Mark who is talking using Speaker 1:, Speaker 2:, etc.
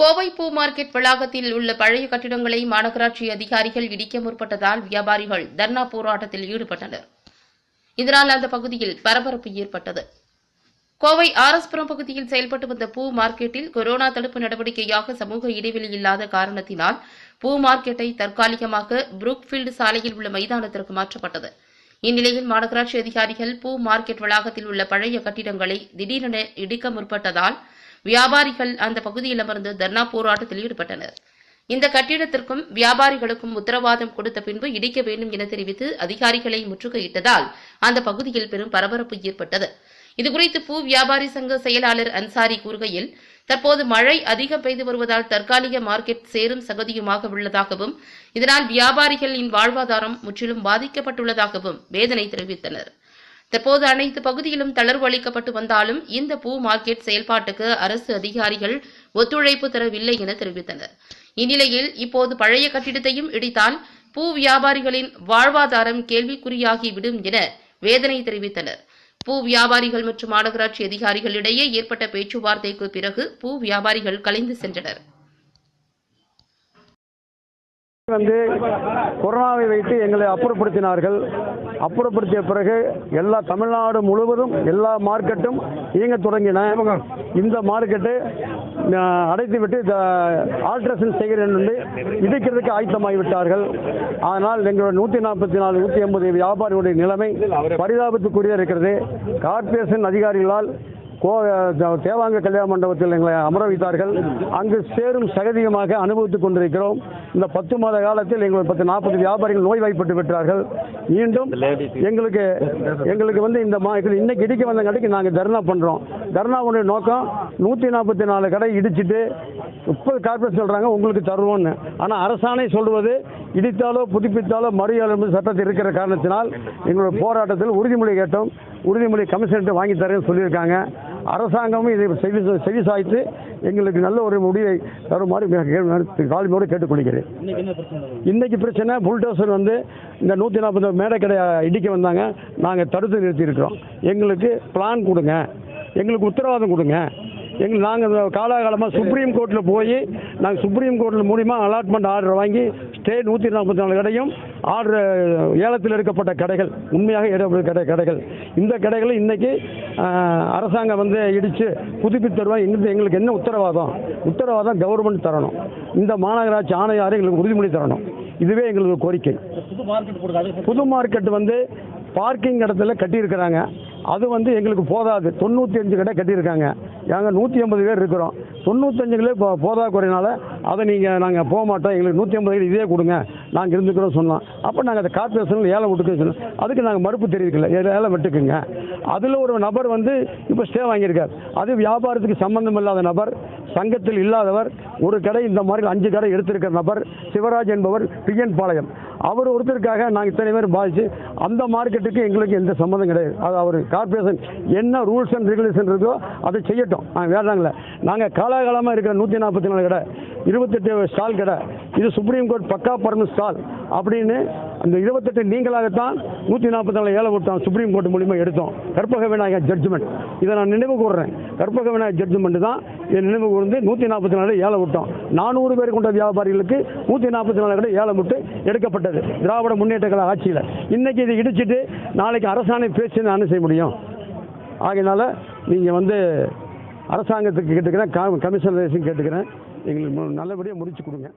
Speaker 1: கோவை பூ மார்க்கெட் வளாகத்தில் உள்ள பழைய கட்டிடங்களை மாநகராட்சி அதிகாரிகள் இடிக்க முற்பட்டதால் வியாபாரிகள் தர்ணா போராட்டத்தில் ஈடுபட்டனர். இதனால் அந்த பகுதியில் பரபரப்பு ஏற்பட்டது. கோவை ஆரஸ்புரம் பகுதியில் செயல்பட்டு வந்த பூ மார்க்கெட்டில் கொரோனா தடுப்பு நடவடிக்கையாக சமூக இடைவெளி இல்லாத காரணத்தினால் பூ மார்க்கெட்டை தற்காலிகமாக புரூக்ஃபீல்டு சாலையில் உள்ள மைதானத்திற்கு மாற்றப்பட்டது. இந்நிலையில் மாநகராட்சி அதிகாரிகள் பூ மார்க்கெட் வளாகத்தில் உள்ள பழைய கட்டிடங்களை திடீரென இடிக்க முற்பட்டதால் வியாபாரிகள் அந்த பகுதியில் அமர்ந்து தர்ணா போராட்டத்தில் ஈடுபட்டனர். இந்த கட்டிடத்திற்கும் வியாபாரிகளுக்கும் உத்தரவாதம் கொடுத்த பின்பு இடிக்க வேண்டும் என தெரிவித்து அதிகாரிகளை முற்றுகையிட்டதால் அந்த பகுதியில் பெரும் பரபரப்பு ஏற்பட்டது. இதுகுறித்து பூ வியாபாரி சங்க செயலாளர் அன்சாரி கூறுகையில் தற்போது மழை அதிகம் பெய்து வருவதால் தற்காலிக மார்க்கெட் சேரும் சகதியுமாக உள்ளதாகவும் இதனால் வியாபாரிகளின் வாழ்வாதாரம் முற்றிலும் பாதிக்கப்பட்டுள்ளதாகவும் வேதனை தெரிவித்தனர். தற்போது அனைத்து பகுதியிலும் தளர்வு அளிக்கப்பட்டு வந்தாலும் இந்த பூ மார்க்கெட் செயல்பாட்டுக்கு அரசு அதிகாரிகள் ஒத்துழைப்பு தரவில்லை என தெரிவித்தனர். இந்நிலையில் இப்போது பழைய கட்டிடத்தையும் இடித்தால் பூ வியாபாரிகளின் வாழ்வாதாரம் கேள்விக்குறியாகிவிடும் என வேதனை தெரிவித்தனர். பூ வியாபாரிகள் மற்றும் மாநகராட்சி அதிகாரிகளிடையே ஏற்பட்ட பேச்சுவார்த்தைக்கு பிறகு பூ வியாபாரிகள் கலைந்து சென்றனர்.
Speaker 2: வந்து கொரோனாவை வைத்து எங்களை அப்புறப்படுத்தினார்கள். அப்புறப்படுத்திய பிறகு எல்லா தமிழ்நாடு முழுவதும் எல்லா மார்க்கெட்டும் இயங்க தொடங்கின. இந்த மார்க்கெட்டு அடைத்துவிட்டு ஆல்ட்ரேஷன் செய்கிறேன் என்று இடிக்கிறதுக்கு ஆயத்தமாகிவிட்டார்கள். ஆனால் எங்களுடைய நூற்றி நாற்பத்தி நாலு நூற்றி எண்பது வியாபாரிகளுடைய நிலைமை பரிதாபத்துக்குரிய இருக்கிறது. கார்ப்பரேஷன் அதிகாரிகளால் கோ தேவாங்க கல்யாண மண்டபத்தில் எங்களை அமர வைத்தார்கள். அங்கு சேரும் சகதிகமாக அனுபவித்துக் கொண்டிருக்கிறோம். இந்த பத்து மாத காலத்தில் எங்களுக்கு பத்து நாற்பது வியாபாரிகள் நோய்வாய்ப்பட்டு விட்டார்கள். மீண்டும் எங்களுக்கு எங்களுக்கு வந்து இந்த மா இன்னைக்கு இடிக்க வந்தங்காட்டிக்கு நாங்கள் தர்ணா பண்ணுறோம் தர்ணாவுடைய நோக்கம் நூற்றி நாற்பத்தி நாலு கடை இடிச்சிட்டு முப்பது கார்பரேட் சொல்கிறாங்க உங்களுக்கு தருவோம்னு. ஆனால் அரசாணை சொல்வது இடித்தாலோ புதுப்பித்தாலோ மறுயாளர் சட்டத்தில் இருக்கிற காரணத்தினால் எங்களுடைய போராட்டத்தில் உறுதிமொழி கேட்டோம். உறுதிமொழி கமிஷன்ட்டு வாங்கி தரேன்னு சொல்லியிருக்காங்க. அரசாங்கமும் இதை செவி செவி சாய்த்து எங்களுக்கு நல்ல ஒரு முடிவை தருமாறு மிக கே- தாழ்மையோடு கேட்டுக்கொள்கிறேன். இன்னைக்கு பிரச்சனை புல்டோசர் வந்து இந்த நூற்றி நாற்பது மேடைக்கடை இடிக்க வந்தாங்க. நாங்கள் தடுத்து நிறுத்தியிருக்கிறோம். எங்களுக்கு பிளான் கொடுங்க. எங்களுக்கு உத்தரவாதம் கொடுங்க. எங்கள் நாங்கள் காலாகாலமாக சுப்ரீம் கோர்ட்டில் போய் நாங்கள் சுப்ரீம் கோர்ட்டில் மூலிமா அலாட்மெண்ட் ஆர்டர் வாங்கி ஸ்டே நூற்றி நாற்பத்தி நாலு கடையும் ஆர்டர் ஏலத்தில் எடுக்கப்பட்ட கடைகள் உண்மையாக எடுக்கப்பட்ட கடை கடைகள். இந்த கடைகளை இன்னைக்கு ஆஹ், அரசாங்கம் வந்து இடித்து புதுப்பித்து தருவாங்க. எங்களுக்கு எங்களுக்கு என்ன உத்தரவாதம்? உத்தரவாதம் கவர்மெண்ட் தரணும். இந்த மாநகராட்சி ஆணையாரை எங்களுக்கு உறுதிமொழி தரணும். இதுவே எங்களுக்கு கோரிக்கை. புது மார்க்கெட் வந்து பார்க்கிங் இடத்துல கட்டியிருக்கிறாங்க. அது வந்து எங்களுக்கு போதாது. தொண்ணூற்றி அஞ்சு கடை கட்டியிருக்காங்க. நாங்கள் நூற்றி ஐம்பது பேர் இருக்கிறோம். தொண்ணூத்தஞ்சுகளே இப்போ போதாக்குறையினால அதை நீங்கள் நாங்கள் போக மாட்டோம் எங்களுக்கு நூற்றி ஐம்பது இதே கொடுங்க. நாங்கள் இருந்துக்கிறோம் சொன்னோம். அப்போ நாங்கள் அதை கார்பரேஷனில் ஏலம் விட்டுக்க சொன்னோம். அதுக்கு நாங்கள் மறுப்பு தெரிவிக்கல. ஏழை ஏலம் விட்டுக்குங்க. அதில் ஒரு நபர் வந்து இப்போ ஸ்டே வாங்கியிருக்கார். அது வியாபாரத்துக்கு சம்மந்தம் இல்லாத நபர் சங்கத்தில் இல்லாதவர் ஒரு கடை இந்த மாதிரி அஞ்சு கடை எடுத்திருக்கிற நபர் சிவராஜ் என்பவர் பிஎன் பாளையம். அவர் ஒருத்தருக்காக நாங்கள் இத்தனை பேர் பாதிச்சு அந்த மார்க்கெட்டுக்கு எங்களுக்கு எந்த சம்மந்தம் கிடையாது. அது அவர் கார்பரேஷன் என்ன ரூல்ஸ் அண்ட் ரெகுலேஷன் இருக்கோ அதை செய்யட்டும். நாங்கள் வேண்டாங்களே நாங்கள் காலாகாலமாக இருக்கிற நூற்றி நாற்பத்தி நாலு கடை இருபத்தெட்டு ஸ்டால் கடை இது சுப்ரீம் கோர்ட் பக்கா பர்மன் ஸ்டால் அப்படின்னு அந்த இருபத்தெட்டு நீங்களாகத்தான் நூற்றி நாற்பத்தி நாலு ஏழை விட்டோம் சுப்ரீம் கோர்ட் மூலிமா எடுத்தோம். கற்பக விநாயகர் ஜட்ஜ்மெண்ட் இதை நான் நினைவு கூறுறேன் கற்பக விநாயகர் ஜட்ஜ்மெண்ட் தான் இதை நினைவு கூர்ந்து நூற்றி நாற்பத்தி நாலு ஏழை விட்டோம் நானூறு பேர் கொண்ட வியாபாரிகளுக்கு நூற்றி நாற்பத்தி நாலு கடை ஏழை விட்டு எடுக்கப்பட்டது. திராவிட முன்னேற்ற கழக ஆட்சியில். இன்றைக்கி இதை இடிச்சிட்டு நாளைக்கு அரசாணை பேசி நான் செய்ய முடியும்? ஆகையினால நீங்கள் வந்து அரசாங்கத்துக்கு கேட்டுக்கிறேன் கமிஷனரேஷன் கேட்டுக்கிறேன். எங்களுக்கு மு- நல்லபடியாக முடிச்சு கொடுங்க.